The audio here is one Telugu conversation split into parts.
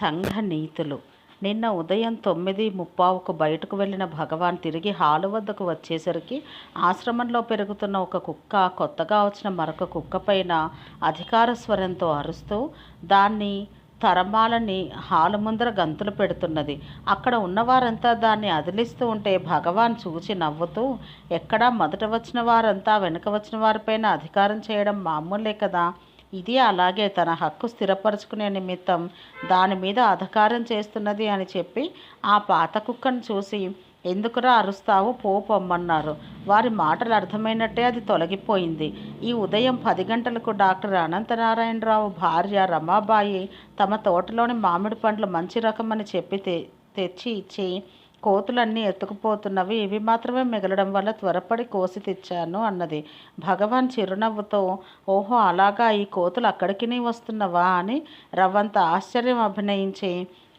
సంఘ నీతులు. నిన్న ఉదయం తొమ్మిది ముప్పావుకు బయటకు వెళ్ళిన భగవాన్ తిరిగి హాలు వద్దకు వచ్చేసరికి ఆశ్రమంలో పెరుగుతున్న ఒక కుక్క కొత్తగా వచ్చిన మరొక కుక్క పైన అధికార స్వరంతో అరుస్తూ దాన్ని తరమాలని హాలు ముందర గంతులు పెడుతున్నది. అక్కడ ఉన్నవారంతా దాన్ని అదిలిస్తూ ఉంటే భగవాన్ చూచి నవ్వుతూ ఎక్కడా మొదట వచ్చిన వారంతా వెనుక వచ్చిన వారిపైన అధికారం చేయడం మామూలే కదా. ఇది అలాగే తన హక్కు స్థిరపరచుకునే నిమిత్తం దాని మీద అధకారం చేస్తున్నది అని చెప్పి ఆ పాత కుక్కను చూసి ఎందుకురా అరుస్తావు? పోపమ్మన్నారు వారి మాటలు అర్థమైనట్టే అది తొలగిపోయింది. ఈ ఉదయం పది గంటలకు డాక్టర్ అనంతనారాయణరావు భార్య రమాబాయి తమ తోటలోని మామిడి పండ్లు మంచి రకమని చెప్పి తె తెచ్చి ఇచ్చి కోతులన్నీ ఎత్తుకుపోతున్నవి ఇవి మాత్రమే మిగలడం వల్ల త్వరపడి కోసి తెచ్చాను అన్నది. భగవాన్ చిరునవ్వుతో ఓహో అలాగా ఈ కోతులు అక్కడికి వస్తున్నవా? అని రవ్వంత ఆశ్చర్యం అభినయించి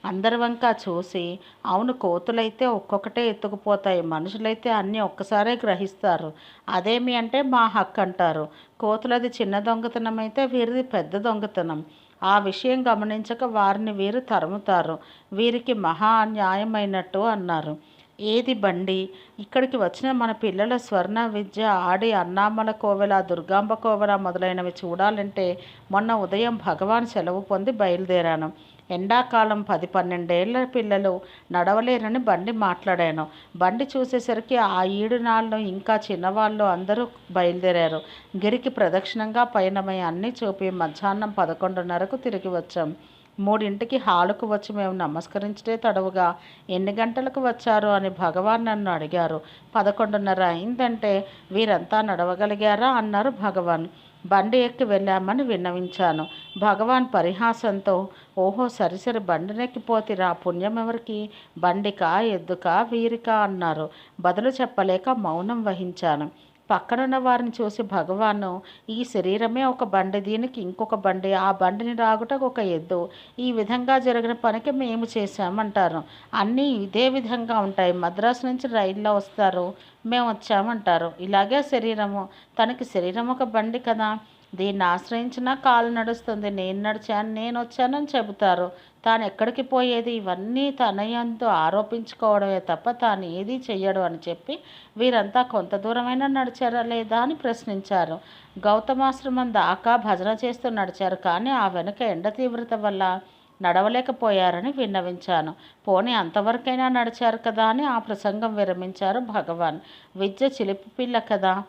అందరి వంక చూసి అవును కోతులైతే ఒక్కొక్కటే ఎత్తుకుపోతాయి. మనుషులైతే అన్నీ ఒక్కసారే గ్రహిస్తారు. అదేమి అంటే మా హక్కు అంటారు కోతులది చిన్న దొంగతనం అయితే వీరిది పెద్ద దొంగతనం. ఆ విషయం గమనించక వారిని వీరు తరుముతారు. వీరికి మహా అన్యాయమైనట్టు అన్నారు. ఏది బండి? ఇక్కడికి వచ్చిన మన పిల్లల స్వర్ణ విద్య ఆడి అన్నామల కోవెల దుర్గాంబ కోవెల మొదలైనవి చూడాలంటే మొన్న ఉదయం భగవాన్ సెలవు పొంది బయలుదేరాను. ఎండాకాలం పది పన్నెండేళ్ళ పిల్లలు నడవలేరని బండి మాట్లాడాను. బండి చూసేసరికి ఆ ఈడు నాళ్ళు ఇంకా చిన్నవాళ్ళు అందరూ బయలుదేరారు. గిరికి ప్రదక్షిణంగా పయనమై అన్నీ చూపి మధ్యాహ్నం పదకొండున్నరకు తిరిగి వచ్చాం. మూడింటికి హాలుకు వచ్చి మేము నమస్కరించడే తడవుగా ఎన్ని గంటలకు వచ్చారు అని భగవాన్ నన్ను అడిగారు. పదకొండున్నర అయిందంటే వీరంతా నడవగలిగారా? అన్నారు భగవాన్. బండి ఎక్కి వెళ్ళామని విన్నవించాను. భగవాన్ పరిహాసంతో ఓహో సరిసరి బండినెక్కిపోతిరా పుణ్యం ఎవరికి బండికా ఎద్దుకా వీరికా అన్నారు. బదులు చెప్పలేక మౌనం వహించాను. పక్కనున్న వారిని చూసి భగవాను ఈ శరీరమే ఒక బండి దీనికి ఇంకొక బండి ఆ బండిని రాగుటకు ఒక ఎద్దు. ఈ విధంగా జరిగిన పనికి మేము చేశామంటారు. అన్నీ ఇదే విధంగా ఉంటాయి. మద్రాసు నుంచి రైల్లో వస్తారు. మేము వచ్చామంటారు. ఇలాగే శరీరము. తనకి శరీరం ఒక బండి కదా. దీన్ని ఆశ్రయించినా కాలు నడుస్తుంది. నేను నడిచాను నేను వచ్చానని చెబుతారు. తాను ఎక్కడికి పోయేది? ఇవన్నీ తనయంతో ఆరోపించుకోవడమే తప్ప తాను ఏది చెయ్యడు అని చెప్పి వీరంతా కొంత దూరమైనా నడిచారా లేదా అని ప్రశ్నించారు. గౌతమాశ్రమం దాకా భజన చేస్తూ నడిచారు కానీ ఆ వెనుక ఎండ తీవ్రత వల్ల నడవలేకపోయారని విన్నవించాను. పోనీ అంతవరకైనా నడిచారు కదా అని ఆ ప్రసంగం విరమించారు భగవాన్. విద్య చిలిపి పిల్ల కదా.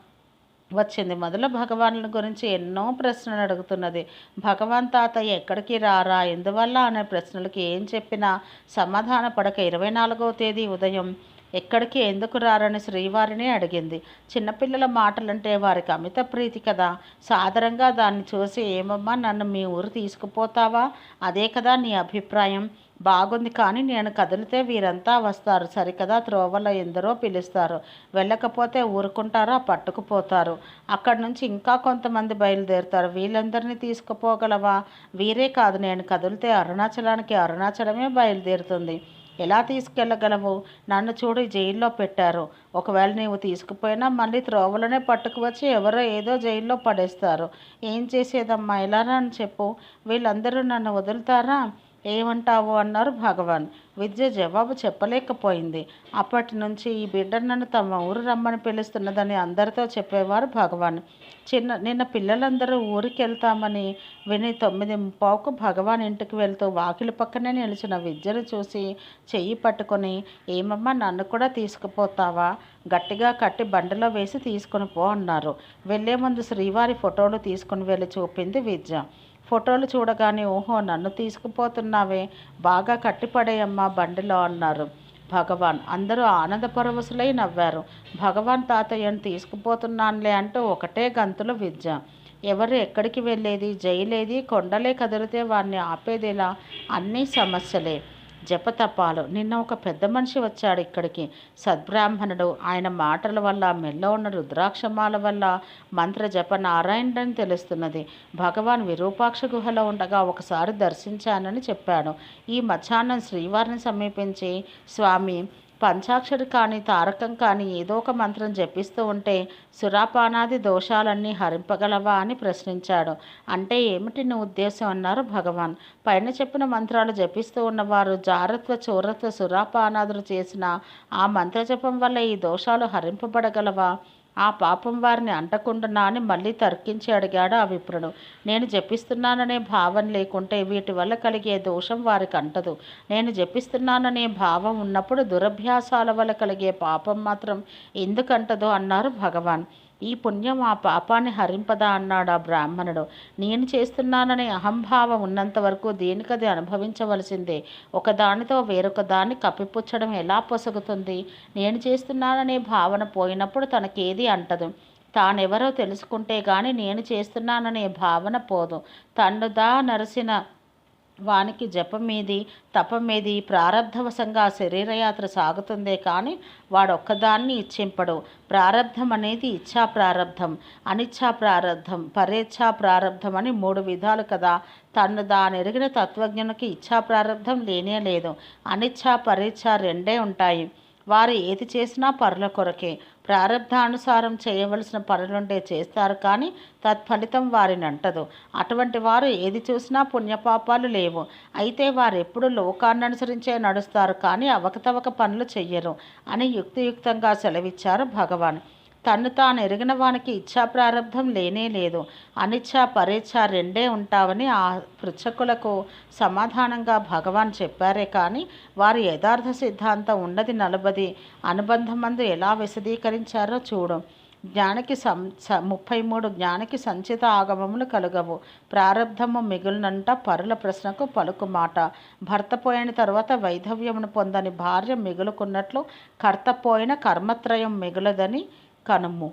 వచ్చింది. మొదలు భగవానుల గురించి ఎన్నో ప్రశ్నలు అడుగుతున్నది. భగవాన్ తాతయ్య ఎక్కడికి రారా? ఎందువల్ల అనే ప్రశ్నలకి ఏం చెప్పినా సమాధాన పడక ఇరవై నాలుగవ తేదీ ఉదయం ఎక్కడికి ఎందుకు రారని శ్రీవారిని అడిగింది. చిన్నపిల్లల మాటలంటే వారికి అమిత ప్రీతి కదా. సాదరంగా దాన్ని చూసి ఏమమ్మా నన్ను మీ ఊరు తీసుకుపోతావా? అదే కదా నీ అభిప్రాయం. బాగుంది కానీ నేను కదిలితే వీరంతా వస్తారు. సరికదా త్రోవలో ఎందరో పిలుస్తారు. వెళ్ళకపోతే ఊరుకుంటారా పట్టుకుపోతారు. అక్కడి నుంచి ఇంకా కొంతమంది బయలుదేరుతారు. వీళ్ళందరినీ తీసుకుపోగలవా? వీరే కాదు. నేను కదిలితే అరుణాచలానికి అరుణాచలమే బయలుదేరుతుంది. ఎలా తీసుకెళ్ళగలవు? నన్ను చూడు జైల్లో పెట్టారు. ఒకవేళ నీవు తీసుకుపోయినా మళ్ళీ త్రోవలోనే పట్టుకువచ్చి ఎవరో ఏదో జైల్లో పడేస్తారు. ఏం చేసేదమ్మా? ఎలా అని చెప్పు. వీళ్ళందరూ నన్ను వదులుతారా? ఏమంటావు? అన్నారు భగవాన్. విద్య జవాబు చెప్పలేకపోయింది. అప్పటి నుంచి ఈ బిడ్డ నన్ను తమ ఊరు రమ్మని పిలుస్తున్నదని అందరితో చెప్పేవారు భగవాన్. చిన్న నిన్న పిల్లలందరూ ఊరికి వెళ్తామని విని తొమ్మిది పావుకు భగవాన్ ఇంటికి వెళ్తూ వాకిలి పక్కనే నిలిచిన విద్యను చూసి చెయ్యి పట్టుకొని ఏమమ్మా నన్ను కూడా తీసుకుపోతావా? గట్టిగా కట్టి బండిలో వేసి తీసుకుని పో అన్నారు. వెళ్ళే ముందు శ్రీవారి ఫోటోలు తీసుకుని వెళ్ళి చూపింది విద్య. ఫోటోలు చూడగానే ఓహో నన్ను తీసుకుపోతున్నావే బాగా కట్టిపడేయమ్మా బండిలో అన్నారు. భగవాన్ అందరూ ఆనంద పరవశులై నవ్వారు. భగవాన్ తాతయ్యను తీసుకుపోతున్నానులే అంటూ ఒకటే గంతులు విద్య. ఎవరు ఎక్కడికి వెళ్ళేది? జైలేది? కొండలే కదిలితే వారిని ఆపేదేలా? అన్నీ సమస్యలే. జపతపాలు. నిన్న ఒక పెద్ద మనిషి వచ్చాడు ఇక్కడికి. సద్బ్రాహ్మణుడు. ఆయన మాటల వల్ల మెల్లో ఉన్న రుద్రాక్షమాల వల్ల మంత్ర జప నారాయణుడని తెలుస్తున్నది. భగవాన్ విరూపాక్ష గుహలో ఉండగా ఒకసారి దర్శించానని చెప్పాడు. ఈ మధ్యాహ్నం శ్రీవారిని సమీపించి స్వామి పంచాక్షరి కానీ తారకం కానీ ఏదో ఒక మంత్రం జపిస్తూ ఉంటే సురాపానాది దోషాలన్నీ హరింపగలవా అని ప్రశ్నించాడు. అంటే ఏమిటి నీ ఉద్దేశం అన్నారు భగవాన్. పైన చెప్పిన మంత్రాలు జపిస్తూ ఉన్నవారు జారత్వ చోరత్వ సురాపానాదులు చేసిన ఆ మంత్రజపం వల్ల ఈ దోషాలు హరింపబడగలవా? ఆ పాపం వారిని అంటకుండా అని మళ్ళీ తర్కించి అడిగాడు ఆ విప్రుడు. నేను జపిస్తున్నాననే భావం లేకుంటే వీటి వల్ల కలిగే దోషం వారికి అంటదు. నేను జపిస్తున్నాననే భావం ఉన్నప్పుడు దురభ్యాసాల వల్ల కలిగే పాపం మాత్రం ఎందుకంటదో అన్నారు భగవాన్. ఈ పుణ్యం ఆ పాపాన్ని హరింపదా అన్నాడు ఆ బ్రాహ్మణుడు. నేను చేస్తున్నాననే అహంభావం ఉన్నంత వరకు దేనికది అనుభవించవలసిందే? ఒకదానితో వేరొక దాన్ని కప్పిపుచ్చడం ఎలా పొసగుతుంది? నేను చేస్తున్నాననే భావన పోయినప్పుడు తనకేది అంటదు. తానెవరో తెలుసుకుంటే గాని నేను చేస్తున్నాననే భావన పోదు. తన్నుదా నరసిన వానికి జపమేది తపమేది ప్రారంధవశంగా శరీరయాత్ర సాగుతుందే కానీ వాడొక్కదాన్ని ఇచ్చింపడు. ప్రారంధం అనేది ఇచ్ఛా ప్రారంధం అనిచ్ఛా ప్రారంధం పరేచ్ఛా ప్రారంధం అని మూడు విధాలు కదా. తను దానెరిగిన తత్వజ్ఞునికి ఇచ్ఛా ప్రారంధం లేనే లేదు. అనిచ్ఛా పరేచ్ఛా రెండే ఉంటాయి. వారు ఏది చేసినా పరుల కొరకే. ప్రారంధానుసారం చేయవలసిన పనులుంటే చేస్తారు కానీ తత్ఫలితం వారిని అంటదు అటువంటి వారు ఏది చూసినా పుణ్యపాపాలు లేవు. అయితే వారు ఎప్పుడు లోకాన్ని అనుసరించే నడుస్తారు కానీ అవకతవక పనులు చెయ్యరు అని యుక్తియుక్తంగా సెలవిచ్చారు భగవాన్. తన్ను తాను ఎరిగిన వానికి ఇచ్ఛా లేనే లేదు. అనిచ్ఛ పరేచ్ఛ రెండే ఉంటావని ఆ పృచ్ఛకులకు సమాధానంగా భగవాన్ చెప్పారే కానీ వారి యథార్థ సిద్ధాంతం ఉన్నది నలబది. అనుబంధమందు ఎలా విశదీకరించారో చూడు. జ్ఞానికి సం స ముప్పై మూడు జ్ఞానికి సంచిత ఆగమములు కలుగవు. ప్రారంధము మిగులునంట పరుల ప్రశ్నకు పలుకు మాట. భర్త పోయిన తర్వాత వైధవ్యమును పొందని భార్య మిగులుకున్నట్లు కర్త పోయిన కర్మత్రయం మిగులదని கணமோ